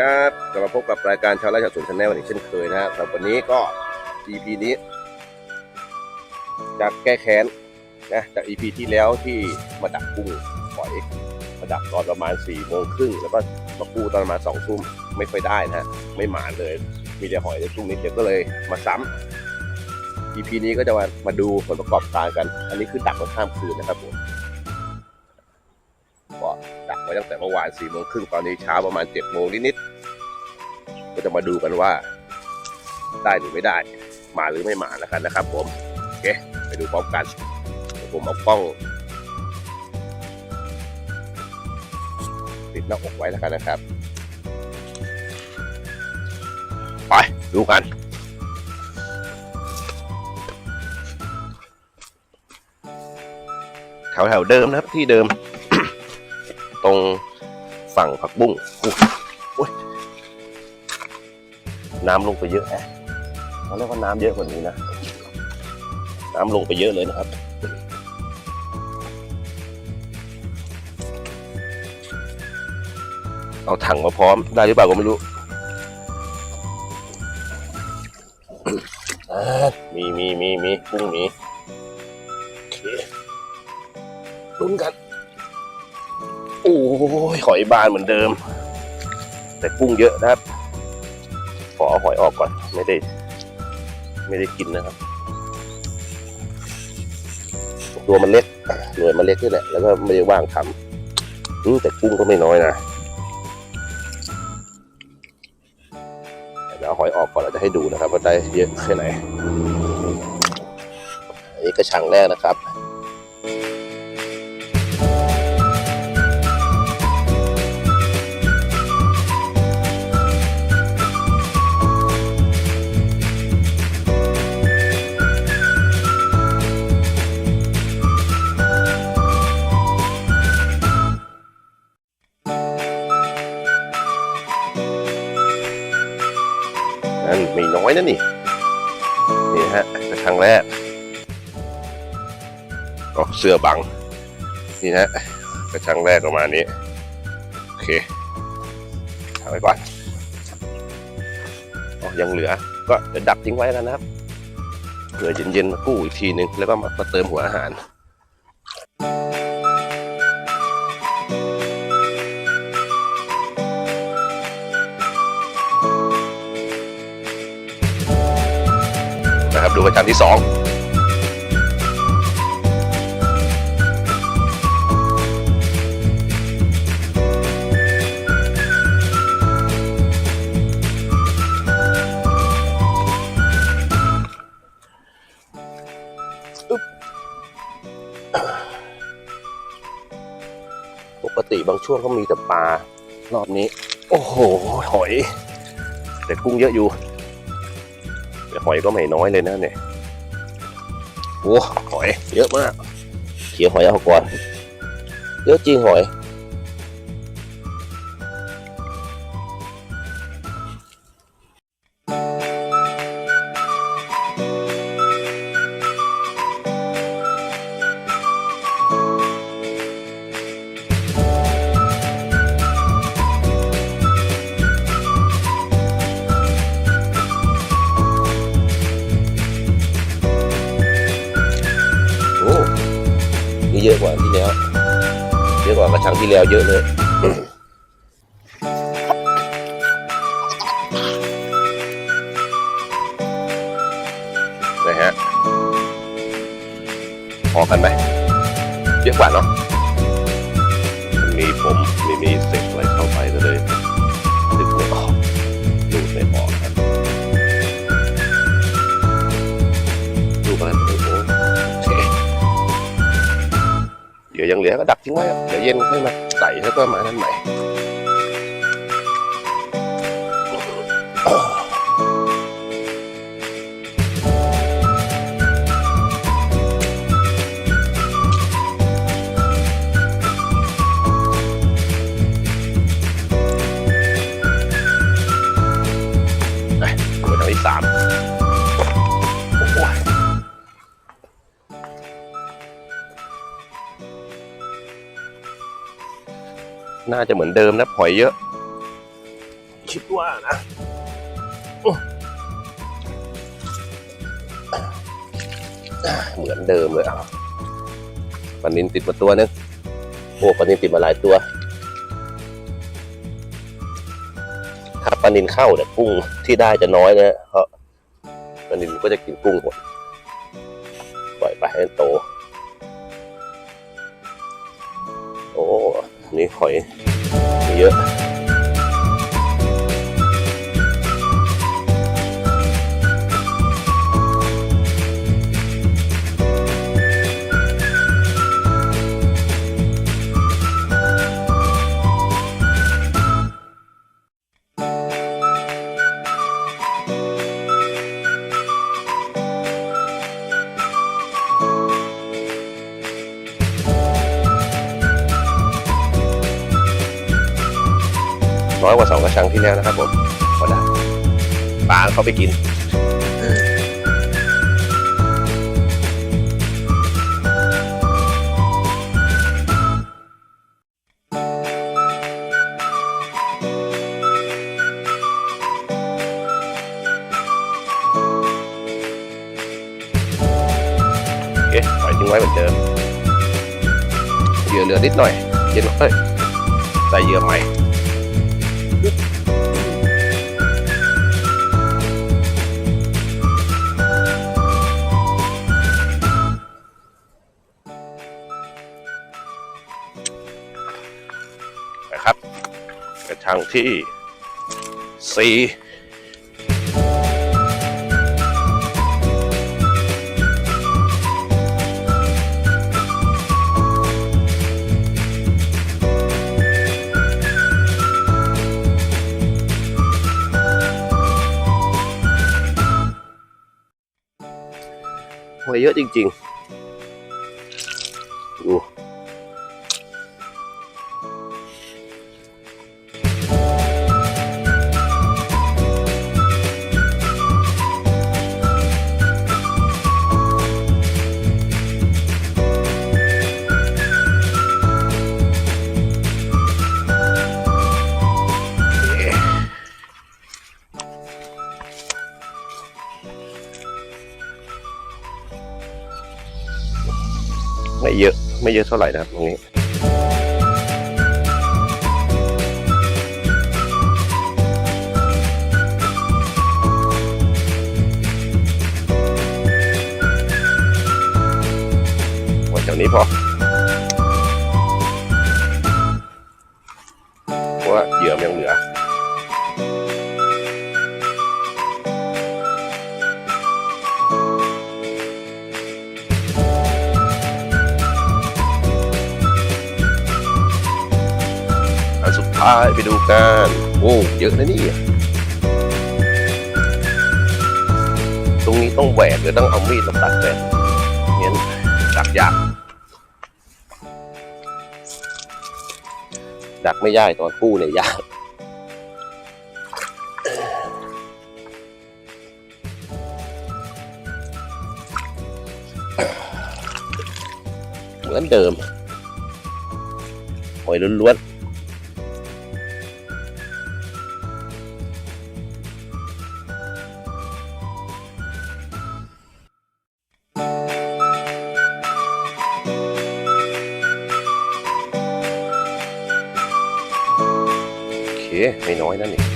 ครับกลับมาพบกับรายการชาวไร่ชาวสวนชาแนลอีกเช่นเคยนะครับสำหรับวันนี้ก็ EP นี้จะแก้แค้นนะจาก EP ที่แล้วที่มาดักกุ้งหอยมาดักตอนประมาณ4ี่โมงครึ่งแล้วก็มาปูตอนประมาณสองทุ่มไม่ค่อยได้นะไม่หมานเลย มีแต่หอยในช่วงนี้เดี๋ยวก็เลยมาซ้ำ EP นี้ก็จะมามาดูผลประกอบการกัน อันนี้คือดักมาข้ามคืนนะครับผมก็ดักไว้ตั้งแต่เมื่อวาน4ี่โมงครึ่งตอนนี้เช้าประมาณ7จ็ดโมงนิดๆ ก็จะมาดูกันว่า ได้หรือไม่ได้ มาหรือไม่มาแล้วกันนะครับ ผมโอเคไปดูพร้อมกันเดี๋ยวผมเอากล้องติดหน้าอกไว้แล้วกันนะครับ ไปดูกันแถวแถวๆเดิมนะครับที่เดิม ตรงฝั่งผักบุ้งอุ๊ยอุ๊ย น้ำลงไปเยอะแฮะเขาเรียกว่าน้ำเยอะกว่านี้นะ น้ำลงไปเยอะเลยนะครับเอาถังมาพร้อมได้หรือเปล่าก็ไม่รู้อ่มีมีมีมีกุ้งมีลุ้นกัน โอ้ยหอยบานเหมือนเดิม แต่กุ้งเยอะนะครับ อเอาหอยออกก่อนไม่ได้ ไม่ได้กินนะครับ ตัวมันเล็กหน่วยมันเล็กนี่แหละแล้วก็ไม่ได้ว่างทำแต่กุ้งก็ไม่น้อยนะเดี๋ยวหอยออกก่อนเราจะให้ดูนะครับว่าได้เยอะแค่ไหนอันนี้กระชังแรกนะครับ ไม่น้อยนะนี่ นี่ฮะกระชังแรกออกเสื้อบัง นี่ฮะกระชังแรกประมาณนี้ โอเคทำไว้ก่อนออยังเหลือ ก็จะดักทิ้งไว้แล้วนะครับเผื่อเย็นๆมากู้อีกทีนึง แล้วก็มาเติมหัวอาหาร นะครับดูกระชังที่สองปกติบางช่วงก็มีแต่ปลารอบนี้ โอ้โห หอย แต่กุ้งเยอะอยู่ หอยก็ไม่น้อยเลยนะเนี่ยโอ้หอยเยอะมากเขียวหอยเอาก่อนเยอะจริงหอย ที่แล้วเยอะเลยนะฮะพอกันไหมเยอะกว่าเนาะมีผมมีมีเศษอะไรเข้าไปเลย ดี๋ยวยังเหลือก็ดักทิ้งไว้ เดี๋ยวเย็นค่อยมาใส่แล้วก็มานั่นใหม่ น่าจะเหมือนเดิมนะหอยเยอะคิดว่านะเหมือนเดิมเลยอะปลานินติดมาตัวนึงโอ้ปลานินติดมาหลายตัว ถ้าปลานินเข้าเนี่ยกุ้งที่ได้จะน้อยนะเพราะปลานินก็จะกินกุ้งหมดปล่อยไปให้มันโต โอ้ นี่หอย เน้อยกว่าสองกระชังที่แล้วนะครับผมพอได้ปลาเขาไปกินโอเคปล่อยทิ้งไว้เหมือนเดิมเหยื่อเหลือนิดหน่อยเย็นเอ้ยใส่เหยื่อใหม่ นะครับกระชังที่สี่ เยอะจริง ๆ ไม่เยอะเท่าไหร่นะครับตรงนี้ไว้แถวนี้พอ อะนะนี่ตรงนี้ต้องแหวกหรือต้องเอามีดมาตัดแหวกเนี่ยดักยากดักไม่ยากตอนกู้เนี่ยยากเหมือนเดิมหอยล้วนๆ ไม่น้อยนั่นเอง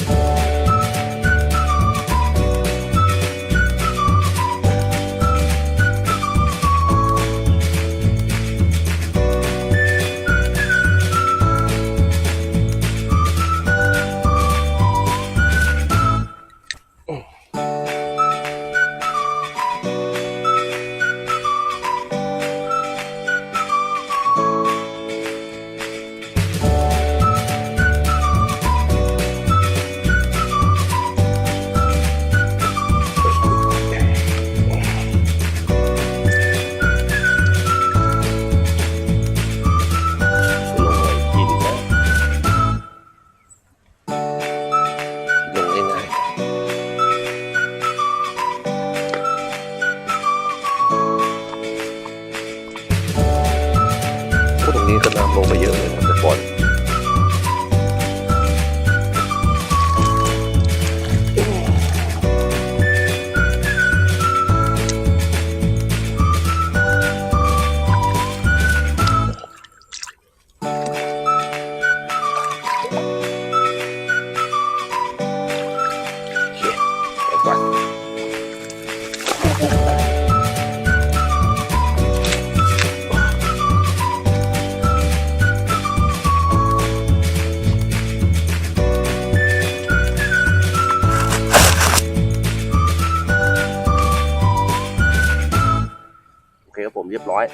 น้อย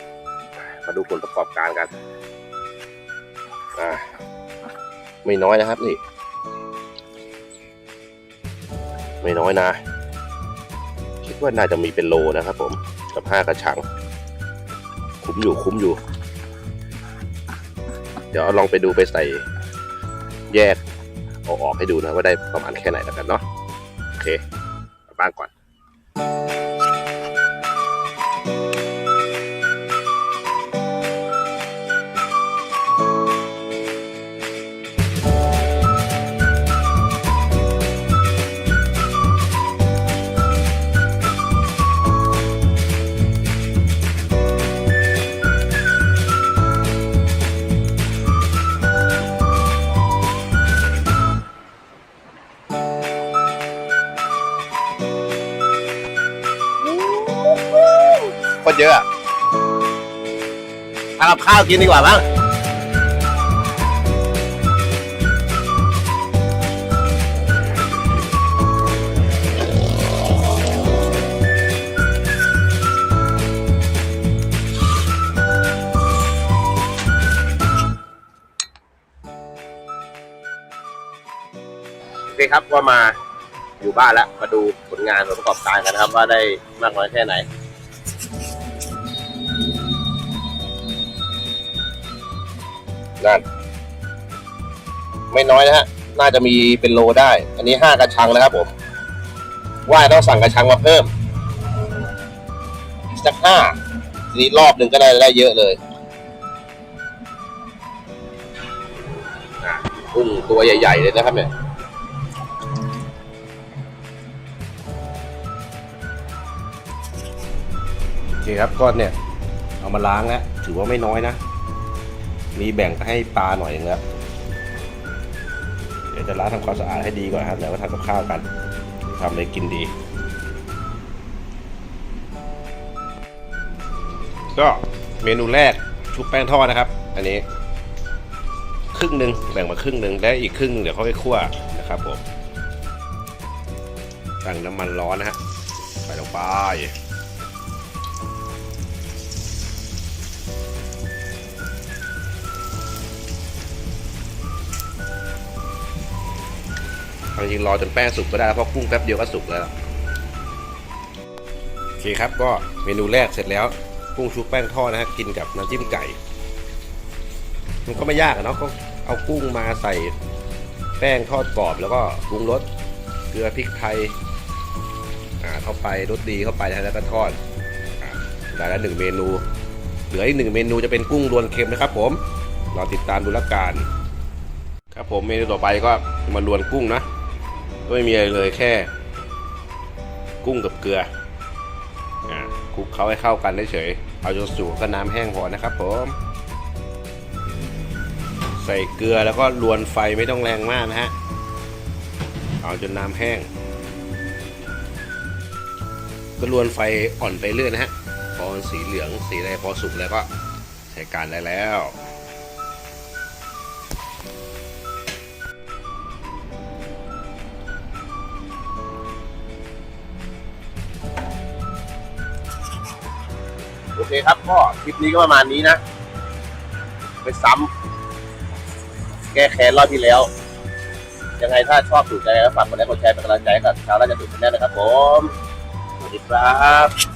มาดูผลประกอบการกันไม่น้อยนะครับนี่ ไม่น้อยนะ คิดว่าน่าจะมีเป็นโลนะครับผม กับห้ากระชัง คุ้มอยู่คุ้มอยู่ เดี๋ยวลองไปดูไปใส่แยกเอาออกให้ดูนะว่าได้ประมาณแค่ไหนแล้วกันเนาะ โอเคบ้านก่อน คนเยอะอะทำกับข้าวกินดีกว่าบ้างโอเคครับว่ามาอยู่บ้านแล้วมาดูผลงานผลประกอบการกันนะครับ ว่าได้มากน้อยแค่ไหน นั่น ไม่น้อยนะฮะ น่าจะมีเป็นโลได้ อันนี้ห้ากระชังนะครับผม ว่าต้องสั่งกระชังมาเพิ่มสักห้าทีนี้รอบหนึ่งก็ได้ได้เยอะเลยอะกุ้งตัวใหญ่ๆเลยนะครับเนี่ยโอเคครับก้อนเนี่ย เอามาล้างแล้วถือว่าไม่น้อยนะ มีแบ่งให้ปลาหน่อยนึงแล้วเดี๋ยวจะล้างทำความสะอาดให้ดีก่อนครับแล้วก็ทำกับข้าวกันทำเลยกินดี ก็เมนูแรกชุบแป้งทอดนะครับ อันนี้ ครึ่งหนึ่งแบ่งมาครึ่งหนึ่งและอีกครึ่งเดี๋ยวเขาไปคั่วนะครับผมตั้งน้ำมันร้อนนะฮะใส่ลงไป เอาจริงรอจนแป้งสุกก็ได้เพราะกุ้งแป๊บเดียวก็สุกแล้วโอเคครับก็เมนูแรกเสร็จแล้วกุ้งชุบแป้งทอดนะฮะกินกับน้ำจิ้มไก่ มันก็ไม่ยากอะเนาะก็เอากุ้งมาใส่แป้งทอดกรอบแล้วก็ปรุงรสเกลือพริกไทยอ่าเข้าไปรสดีเข้าไปแล้วก็ทอดได้แล้วหนึ่งเมนู เหลืออีกหนึ่งเมนูจะเป็นกุ้งรวนเค็มนะครับ ผมรอติดตามดูละกันครับผมเมนูต่อไปก็มาลวนกุ้งนะ ก็ไม่มีอะไรเลยแค่ กุ้งกับเกลืออคลุกเขาให้เข้ากันเฉยเอาจนสุกก็น้ำแห้งพอนะครับผมใส่เกลือแล้วก็ลวนไฟไม่ต้องแรงมากนะฮะ เอาจนน้ำแห้ง ก็ลวนไฟอ่อนไปเรื่อยนะฮะ พอสีเหลืองสีอะไรพอสุกแล้วก็ใช้การได้แล้ว โอเคครับก็คลิปนี้ก็ประมาณนี้นะ ไปซ้ำแก้แค้นรอบที่แล้ว ยังไงถ้าชอบถูกใจก็ฝากกดไลค์กดแชร์เป็นกำลังใจให้กับชาวราชบุรีแน่นะครับผม สวัสดีครับ